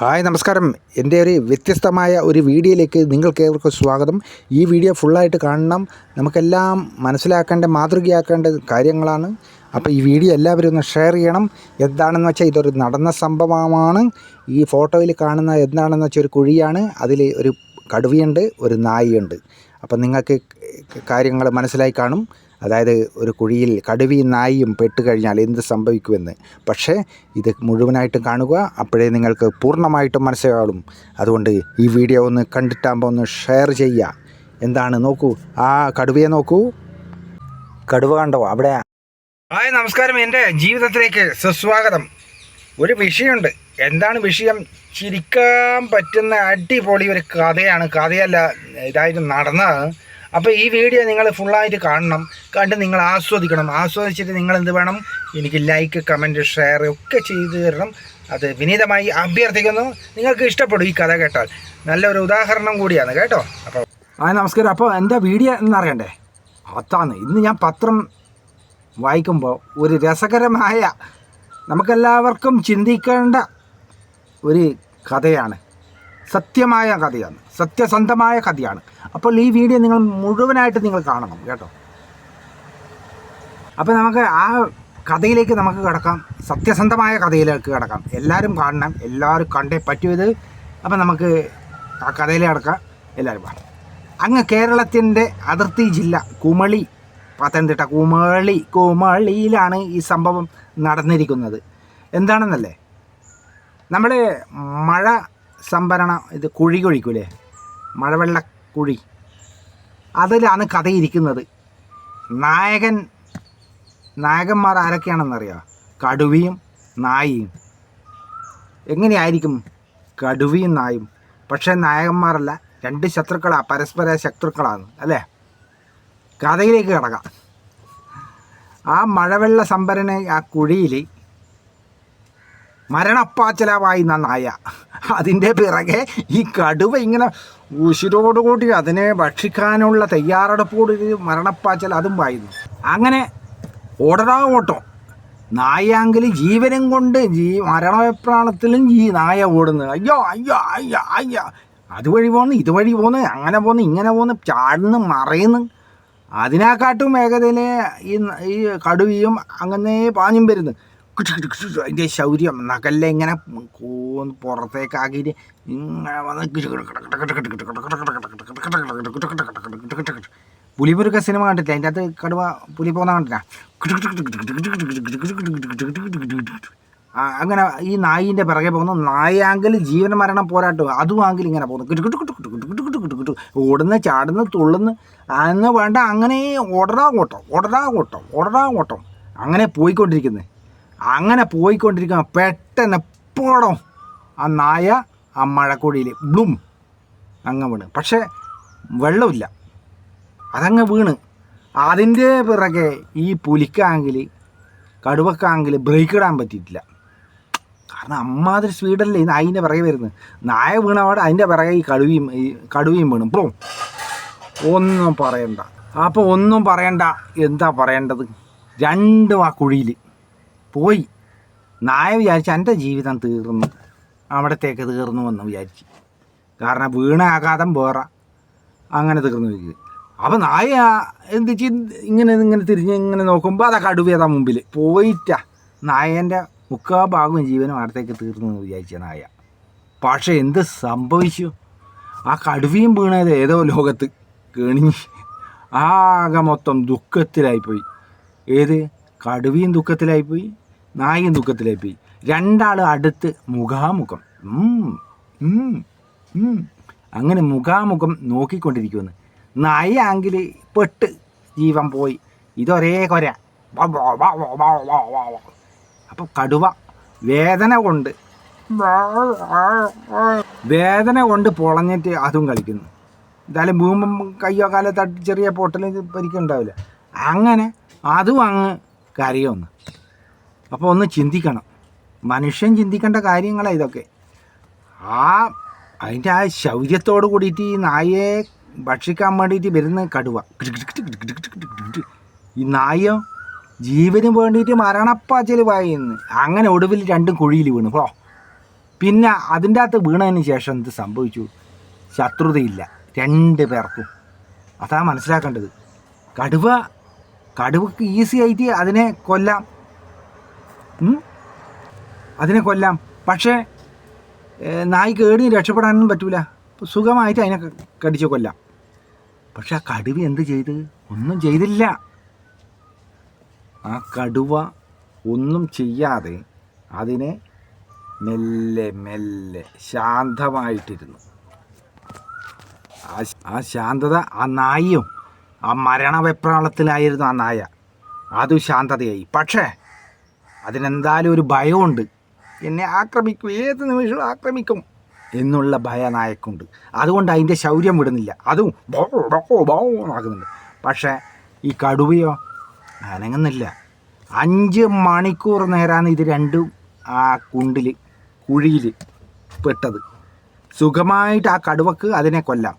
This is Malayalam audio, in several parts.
ഹായ് നമസ്കാരം. എന്റെ ഒരു വ്യത്യസ്തമായ ഒരു വീഡിയോയിലേക്ക് നിങ്ങൾക്ക് ഏവർക്കും സ്വാഗതം. ഈ വീഡിയോ ഫുള്ളായിട്ട് കാണണം. നമുക്കെല്ലാം മനസ്സിലാക്കേണ്ട മാതൃകയാക്കേണ്ട കാര്യങ്ങളാണ്. അപ്പോൾ ഈ വീഡിയോ എല്ലാവരും ഒന്ന് ഷെയർ ചെയ്യണം. എന്താണെന്ന് വെച്ചാൽ ഇതൊരു നടന്ന സംഭവമാണ്. ഈ ഫോട്ടോയിൽ കാണുന്ന എന്താണെന്ന് വെച്ചാൽ ഒരു കുഴിയാണ്. അതിൽ ഒരു കടുവയുണ്ട് ഒരു നായിയുണ്ട്. അപ്പം നിങ്ങൾക്ക് കാര്യങ്ങൾ മനസ്സിലായി കാണും. അതായത് ഒരു കുഴിയിൽ കടുവയും നായിയും പെട്ട് കഴിഞ്ഞാൽ എന്ത് സംഭവിക്കുമെന്ന്. പക്ഷേ ഇത് മുഴുവനായിട്ടും കാണുക അപ്പോഴേ നിങ്ങൾക്ക് പൂർണമായിട്ടും മനസ്സിലാകും. അതുകൊണ്ട് ഈ വീഡിയോ ഒന്ന് കണ്ടിട്ടാകുമ്പോൾ ഒന്ന് ഷെയർ ചെയ്യുക. എന്താണ് നോക്കൂ. ആ കടുവയെ നോക്കൂ. കടുവ കണ്ടോ? അവിടെ. ഹായ് നമസ്കാരം. എന്റെ ജീവിതത്തിലേക്ക് സുസ്വാഗതം. ഒരു വിഷയമുണ്ട്. എന്താണ് വിഷയം? ചിരിക്കാൻ പറ്റുന്ന അടിപൊളി ഒരു കഥയാണ്. കഥയല്ല ഇതായിട്ട് നടന്നതാണ് അപ്പോൾ ഈ വീഡിയോ നിങ്ങൾ ഫുള്ളായിട്ട് കാണണം കണ്ട് നിങ്ങൾ ആസ്വദിക്കണം. ആസ്വദിച്ചിട്ട് നിങ്ങൾ എന്ത് വേണം? എനിക്ക് ലൈക്ക് കമന്റ് ഷെയർ ഒക്കെ ചെയ്തു തരണം. അത് വിനീതമായി അഭ്യർത്ഥിക്കുന്നു. നിങ്ങൾക്ക് ഇഷ്ടപ്പെടും ഈ കഥ കേട്ടാൽ. നല്ലൊരു ഉദാഹരണം കൂടിയാണ് കേട്ടോ. അപ്പോൾ ആ നമസ്കാരം. അപ്പോൾ എന്താ വീഡിയോ എന്നറിയണ്ടേ അതാണ്. ഇന്ന് ഞാൻ പത്രം വായിക്കുമ്പോൾ ഒരു രസകരമായ നമുക്കെല്ലാവർക്കും ചിന്തിക്കേണ്ട ഒരു കഥയാണ്. സത്യമായ കഥയാണ്. സത്യസന്ധമായ കഥയാണ്. അപ്പോൾ ഈ വീഡിയോ നിങ്ങൾ മുഴുവനായിട്ട് നിങ്ങൾ കാണണം കേട്ടോ. അപ്പോൾ നമുക്ക് ആ കഥയിലേക്ക് നമുക്ക് കിടക്കാം. സത്യസന്ധമായ കഥയിലേക്ക് കിടക്കാം. എല്ലാവരും കാണണം. എല്ലാവരും കണ്ടേ പറ്റിയത് ഇത്. അപ്പോൾ നമുക്ക് ആ കഥയിലെ കിടക്കാം. എല്ലാവരും കാണാം. അങ്ങ് കേരളത്തിന്റെ അതിർത്തി ജില്ല കുമളി പത്തനംതിട്ട കുമളി കുമളിയിലാണ് ഈ സംഭവം നടന്നിരിക്കുന്നത്. എന്താണെന്നല്ലേ? നമ്മൾ മഴ സംഭരണ ഇത് കുഴി കുഴിക്കൂലേ? മഴവെള്ള കുഴി. അതിലാണ് കഥയിരിക്കുന്നത്. നായകൻ നായകന്മാർ ആരൊക്കെയാണെന്നറിയാം? കടുവയും നായിയും. എങ്ങനെയായിരിക്കും കടുവയും നായും? പക്ഷേ നായകന്മാരല്ല രണ്ട് ശത്രുക്കളാണ് പരസ്പര ശത്രുക്കളാണ് അല്ലേ? കഥയിലേക്ക് കിടക്കാം. ആ മഴവെള്ള സംഭരണ ആ കുഴിയിൽ മരണപ്പാച്ചലാവായി നന്നായ നായ. അതിന്റെ പിറകെ ഈ കടുവ ഇങ്ങനെ ഉശിരോടുകൂടി അതിനെ ഭക്ഷിക്കാനുള്ള തയ്യാറെടുപ്പോട് മരണപ്പാച്ചൽ അതും വായുന്നു അങ്ങനെ ഓടടാ ഓട്ടം നായാങ്കിൽ ജീവനും കൊണ്ട് ജീ മരണപ്രാണത്തിലും ഈ നായ ഓടുന്നു. അയ്യോ അയ്യോ അയ്യോ അയ്യോ. അതുവഴി പോന്ന് ഇതുവഴി പോന്ന് അങ്ങനെ പോന്ന് ഇങ്ങനെ പോന്ന് ചാടുന്നു മറയുന്നു. അതിനെക്കാട്ടും വേഗതയിൽ ഈ ഈ കടുവയും അങ്ങനെ പാഞ്ഞും വരുന്നു. അതിന്റെ ശൗര്യം നകല്ല ഇങ്ങനെ പുറത്തേക്ക് പുറത്തേക്കാക്കിയിട്ട് ഇങ്ങനെ വന്ന് പുലിമുരുക സിനിമ കണ്ടില്ല അതിന്റെ അകത്ത് കടുവ പുലി പോകുന്ന കണ്ടില്ല അങ്ങനെ ഈ നായിന്റെ പിറകെ പോകുന്നു നായയാങ്കിൽ ജീവൻ മരണം പോരാട്ടം അതും ആങ്കിൽ ഇങ്ങനെ പോകുന്നു ഓടുന്ന ചാടുന്ന തുള്ളുന്ന അന്ന് വേണ്ട അങ്ങനെ ഓടറാ കൂട്ടം ഓടറാ കൂട്ടം ഓടറാ കൂട്ടം അങ്ങനെ പോയിക്കൊണ്ടിരിക്കുന്നത് അങ്ങനെ പോയിക്കൊണ്ടിരിക്കുക പെട്ടെന്ന് എപ്പോഴും ആ നായ ആ മഴക്കുഴിയിൽ ബ്ലും അങ്ങ് വീണ്. പക്ഷേ വെള്ളമില്ല. അതങ്ങ് വീണ്. അതിന്റെ പിറകെ ഈ പുലിക്കാങ്കിൽ കടുവക്കാങ്കിൽ ബ്രേക്ക് ഇടാൻ പറ്റിയിട്ടില്ല. കാരണം അമ്മാതിരി സ്പീഡല്ലേ ഇന്ന് അതിന്റെ പിറകെ വരുന്നത് നായ വീണപാട് അതിന്റെ പിറകെ ഈ കടുവയും ഈ കടുവയും വീണു. ഇപ്പോൾ ഒന്നും പറയണ്ട. അപ്പോൾ ഒന്നും പറയണ്ട. എന്താ പറയേണ്ടത്? രണ്ടും ആ കുഴിയിൽ പോയി. നായ വിചാരിച്ച് എന്റെ ജീവിതം തീർന്നു. അവിടത്തേക്ക് തീർന്നു എന്ന് വിചാരിച്ച്. കാരണം വീണ ആഘാതം വേറെ. അങ്ങനെ തീർന്നു പോയി അപ്പോൾ നായ എന്ത് ഇങ്ങനെ ഇങ്ങനെ തിരിഞ്ഞ് ഇങ്ങനെ നോക്കുമ്പോൾ അതാ കടുവയതാ മുമ്പിൽ പോയിട്ടാ നായന്റെ മുക്കാ ഭാഗവും ജീവനും അവിടത്തേക്ക് തീർന്നു എന്ന് വിചാരിച്ച നായ. പക്ഷേ എന്ത് സംഭവിച്ചു? ആ കടുവയും വീണത് ഏതോ ലോകത്ത് കേണിഞ്ഞ് ആകെ മൊത്തം ദുഃഖത്തിലായിപ്പോയി. ഏത്? കടുവയും ദുഃഖത്തിലായിപ്പോയി. നായും ദുഃഖത്തിലായിപ്പോയി രണ്ടാൾ അടുത്ത് മുഖാമുഖം. അങ്ങനെ മുഖാമുഖം നോക്കിക്കൊണ്ടിരിക്കുമെന്ന് നായാങ്കിൽ പെട്ട് ജീവൻ പോയി. ഇതൊരേ കൊര. അപ്പോൾ കടുവ വേദന കൊണ്ട് വേദന കൊണ്ട് പൊളഞ്ഞിട്ട് അതും കളിക്കുന്നു. എന്തായാലും ഭൂമം കയ്യോ കാലോ തട്ടി ചെറിയ പൊട്ടൽ പരിക്കുണ്ടാവില്ല. അങ്ങനെ അതും അങ്ങ് കരയൊന്ന്. അപ്പോൾ ഒന്ന് ചിന്തിക്കണം. മനുഷ്യൻ ചിന്തിക്കേണ്ട കാര്യങ്ങളാണ് ഇതൊക്കെ. ആ അതിന്റെ ആ ശൗര്യത്തോട് കൂടിയിട്ട് ഈ നായയെ ഭക്ഷിക്കാൻ വേണ്ടിയിട്ട് വരുന്ന കടുവ. ഈ നായ ജീവന് വേണ്ടിയിട്ട് മരണപ്പാച്ചൽ വായിന്ന് അങ്ങനെ ഒടുവിൽ രണ്ടും കുഴിയിൽ വീണു. ഹോ. പിന്നെ അതിന്റെ അകത്ത് വീണതിന് ശേഷം എന്ത് സംഭവിച്ചു? ശത്രുതയില്ല. രണ്ട് പേർക്കും. അതാ മനസ്സിലാക്കേണ്ടത്. കടുവ കടുവക്ക് ഈസി ആയിട്ട് അതിനെ കൊല്ലാം? അതിനെ കൊല്ലാം. പക്ഷേ നായിക്ക് ഏടിന് രക്ഷപ്പെടാനൊന്നും പറ്റൂല. സുഖമായിട്ട് അതിനെ കടിച്ച് കൊല്ലാം. പക്ഷെ ആ കടുവ എന്ത് ചെയ്ത്? ഒന്നും ചെയ്തില്ല. ആ കടുവ ഒന്നും ചെയ്യാതെ അതിനെ മെല്ലെ മെല്ലെ ശാന്തമായിട്ടിരുന്നു. ആ ആ ശാന്തത ആ നായയും ആ മരണവെപ്രാളത്തിലായിരുന്നു ആ നായ. അതും ശാന്തതയായി. പക്ഷേ അതിനെന്തായാലും ഒരു ഭയമുണ്ട്. എന്നെ ആക്രമിക്കും ഏത് നിമിഷവും ആക്രമിക്കും എന്നുള്ള ഭയ നായക്കുണ്ട് അതുകൊണ്ട് അതിന്റെ ശൗര്യം വിടുന്നില്ല. അതും ആകുന്നുണ്ട്. പക്ഷേ ഈ കടുവയോ? അനങ്ങുന്നില്ല. അഞ്ച് മണിക്കൂർ നേരാണ് ഇത് രണ്ടും ആ കുണ്ടിൽ കുഴിയിൽ പെട്ടത്. സുഖമായിട്ട് ആ കടുവക്ക് അതിനെ കൊല്ലാം.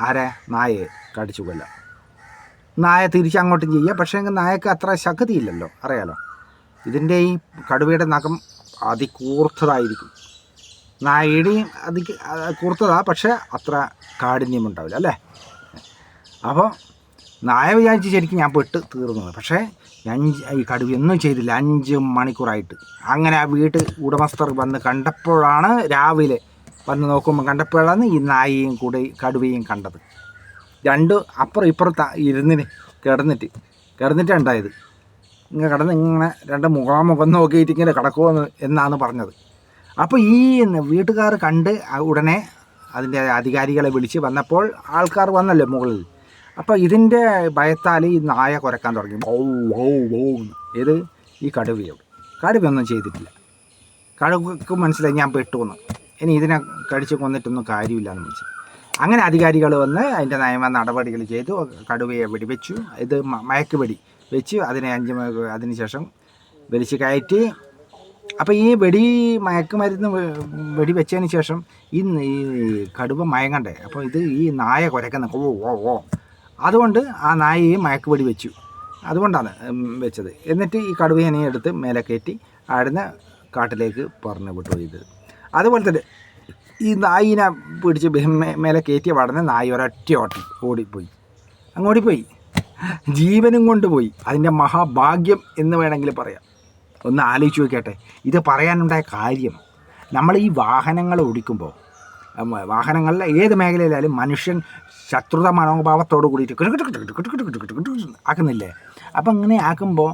ആരെ? നായയെ കടിച്ചു കൊല്ലാം. നായ തിരിച്ചങ്ങോട്ടും ചെയ്യുക പക്ഷേ നായക്ക് അത്ര ശക്തിയില്ലല്ലോ. അറിയാലോ? ഇതിന്റെ ഈ കടുവയുടെ നഖം അതികൂർത്തതായിരിക്കും നായയുടെയും അതി കൂർത്തതാ പക്ഷേ അത്ര കാഠിന്യം ഉണ്ടാവില്ല അല്ലേ? അപ്പോൾ നായ വിചാരിച്ച് ശരിക്കും ഞാൻ പെട്ട് തീർന്നു പക്ഷേ അഞ്ച് ഈ കടുവ ഒന്നും ചെയ്തില്ല അഞ്ച് മണിക്കൂറായിട്ട്. അങ്ങനെ ആ വീട്ട് ഉടമസ്ഥർ വന്ന് കണ്ടപ്പോഴാണ് രാവിലെ വന്ന് നോക്കുമ്പോൾ കണ്ടപ്പോഴാണ് ഈ നായയും കൂടെ കടുവയും കണ്ടത്. രണ്ട് അപ്പുറം ഇപ്പുറത്ത് ഇരുന്നിന് കിടന്നിട്ട് കിടന്നിട്ടാണ് ഉണ്ടായത്. ഇങ്ങനെ കിടന്ന് ഇങ്ങനെ രണ്ട് മുഖാമുഖം നോക്കിയിട്ട് ഇങ്ങനെ കിടക്കുമെന്ന് എന്നാണ് പറഞ്ഞത്. അപ്പോൾ ഈ വീട്ടുകാർ കണ്ട് ഉടനെ അതിന്റെ അധികാരികളെ വിളിച്ച് വന്നപ്പോൾ ആൾക്കാർ വന്നല്ലോ മുകളിൽ. അപ്പോൾ ഇതിന്റെ ഭയത്താൽ ഈ നായ കുരക്കാൻ തുടങ്ങി. ഓ ഓ ഓ ഇത് ഈ കടുവയോട്. കടുവയൊന്നും ചെയ്തിട്ടില്ല. കടുവക്ക് മനസ്സിലായി ഞാൻ പെട്ടു എന്ന് ഇനി ഇതിനെ കടിച്ച് കൊന്നിട്ടൊന്നും കാര്യമില്ല എന്ന് വെച്ചു അങ്ങനെ അധികാരികൾ വന്ന് അതിന്റെ നിയമ നടപടികൾ ചെയ്തു. കടുവയെ വെടിവെച്ചു. ഇത് മയക്കുപടി വെച്ച് അതിനെ അഞ്ച് അതിന് ശേഷം വലിച്ച് കയറ്റി. അപ്പോൾ ഈ വെടി മയക്കുമരുന്ന് വെടി വെച്ചതിന് ശേഷം ഈ ഈ കടുവ മയങ്ങണ്ടേ? അപ്പോൾ ഇത് ഈ നായ കുരക്കുന്ന ഓ ഓ ഓ. അതുകൊണ്ട് ആ നായയെ മയക്ക് വെടി വെച്ചു. അതുകൊണ്ടാണ് വെച്ചത്. എന്നിട്ട് ഈ കടുവയെ എടുത്ത് മേലെ കയറ്റി അവിടുന്ന് കാട്ടിലേക്ക് പറഞ്ഞു വിട്ടു ഇത്. അതുപോലെ തന്നെ ഈ നായിനെ പിടിച്ച് മേലെ കയറ്റിയ പാടുന്ന നായി ഒരൊറ്റ ഓട്ടി ഓടിപ്പോയി. അങ്ങോട്ടിപ്പോയി ജീവനും കൊണ്ടുപോയി. അതിന്റെ മഹാഭാഗ്യം എന്ന് വേണമെങ്കിൽ പറയാം. ഒന്ന് ആലോചിച്ച് നോക്കട്ടെ ഇത് പറയാനുണ്ടായ കാര്യം നമ്മൾ ഈ വാഹനങ്ങൾ ഓടിക്കുമ്പോൾ വാഹനങ്ങളിൽ ഏത് മേഖലയിലായാലും മനുഷ്യൻ ശത്രുത മനോഭാവത്തോട് കൂടിയിട്ട് ആക്കുന്നില്ലേ? അപ്പം ഇങ്ങനെ ആക്കുമ്പോൾ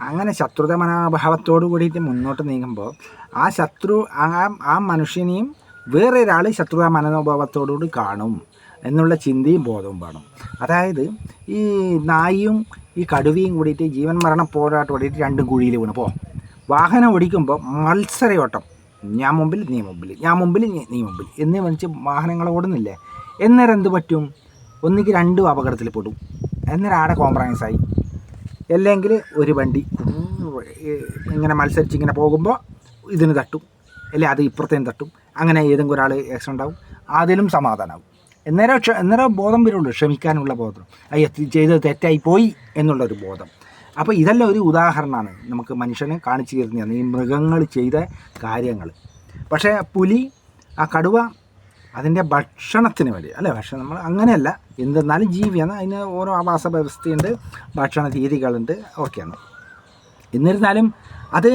അങ്ങനെ ശത്രുത മനോഭാവത്തോട് കൂടിയിട്ട് മുന്നോട്ട് നീങ്ങുമ്പോൾ ആ ശത്രു ആ ആ മനുഷ്യനെയും ഒരാൾ ശത്രുത മനോഭാവത്തോടുകൂടി കാണും. എന്നുള്ള ചിന്തയും ബോധവും വേണം. അതായത് ഈ നായിയും ഈ കടുവയും കൂടിയിട്ട് ജീവൻ മരണ പോരാട്ടം ഓടിയിട്ട് രണ്ടും കുഴിയിൽ വീണ്. പോ. വാഹനം ഓടിക്കുമ്പോൾ മത്സരയോട്ടം. ഞാൻ മുമ്പിൽ നീ മുമ്പിൽ. ഞാൻ മുമ്പിൽ നീ- മുമ്പിൽ. എന്ന് വെച്ച് വാഹനങ്ങൾ ഓടുന്നില്ലേ? എന്നേരം എന്ത് പറ്റും? ഒന്നിക്ക് രണ്ടും അപകടത്തിൽ പെടും. എന്നേരം ആടെ കോംപ്രമൈസ് ആയി. അല്ലെങ്കിൽ ഒരു വണ്ടി ഇങ്ങനെ മത്സരിച്ച് ഇങ്ങനെ പോകുമ്പോൾ ഇതിന് തട്ടും. അല്ലെ അത് ഇപ്പുറത്തേന് തട്ടും. അങ്ങനെ ഏതെങ്കിലും ഒരാൾ ആക്സിഡന്റ് ആവും. അതിലും സമാധാനമാവും എന്നേരം ക്ഷ എന്നേരം ബോധം വരുന്നുണ്ട് ക്ഷമിക്കാനുള്ള ബോധം. അയ്യ ചെയ്തത് തെറ്റായി പോയി എന്നുള്ളൊരു ബോധം. അപ്പോൾ ഇതെല്ലാം ഒരു ഉദാഹരണമാണ്. നമുക്ക് മനുഷ്യനെ കാണിച്ചു തരുന്നതാണ് ഈ മൃഗങ്ങൾ ചെയ്ത കാര്യങ്ങൾ. പക്ഷേ പുലി ആ കടുവ അതിന്റെ ഭക്ഷണത്തിന് വേണ്ടി അല്ലേ? ഭക്ഷണം നമ്മൾ അങ്ങനെയല്ല. എന്തെന്നാലും ജീവിയാണ്. അതിന് ഓരോ ആവാസ വ്യവസ്ഥയുണ്ട് ഭക്ഷണ രീതികളുണ്ട് ഓക്കെയാണ് എന്നിരുന്നാലും അത്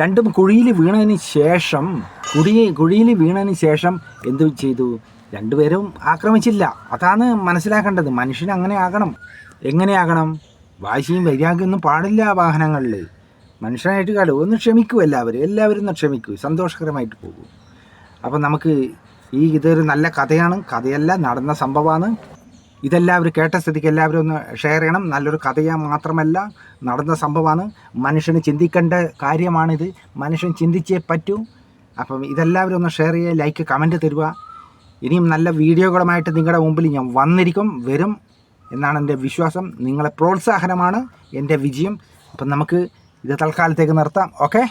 രണ്ടും കുഴിയിൽ വീണതിന് ശേഷം കുടി കുഴിയിൽ വീണതിന് ശേഷം എന്ത് ചെയ്തു? രണ്ടുപേരും ആക്രമിച്ചില്ല. അതാണ് മനസ്സിലാക്കേണ്ടത്. മനുഷ്യൻ അങ്ങനെ ആകണം. എങ്ങനെയാകണം വാശിയും വൈരാഗ്യമൊന്നും പാടില്ല വാഹനങ്ങളിൽ. മനുഷ്യനായിട്ട് കാടും ഒന്ന് ക്ഷമിക്കൂ എല്ലാവരും. എല്ലാവരും ഒന്ന് ക്ഷമിക്കൂ. സന്തോഷകരമായിട്ട് പോകും. അപ്പം നമുക്ക് ഈ ഇതൊരു നല്ല കഥയാണ്. കഥയല്ല നടന്ന സംഭവമാണ്. ഇതെല്ലാവരും കേട്ട സ്ഥിതിക്ക് എല്ലാവരും ഒന്ന് ഷെയർ ചെയ്യണം. നല്ലൊരു കഥയാ മാത്രമല്ല നടന്ന സംഭവമാണ്. മനുഷ്യന് ചിന്തിക്കേണ്ട കാര്യമാണിത്. മനുഷ്യൻ ചിന്തിച്ചേ പറ്റൂ. അപ്പം ഇതെല്ലാവരും ഒന്ന് ഷെയർ ചെയ്യുക ലൈക്ക് കമന്റ് തരിക. ഇനിയും നല്ല വീഡിയോകളുമായിട്ട് നിങ്ങളുടെ മുമ്പിൽ ഞാൻ വന്നിരിക്കും വരും എന്നാണ് എന്റെ വിശ്വാസം. നിങ്ങളെ പ്രോത്സാഹനമാണ് എന്റെ വിജയം. അപ്പം നമുക്ക് ഇത് തൽക്കാലത്തേക്ക് നിർത്താം. ഓക്കെ?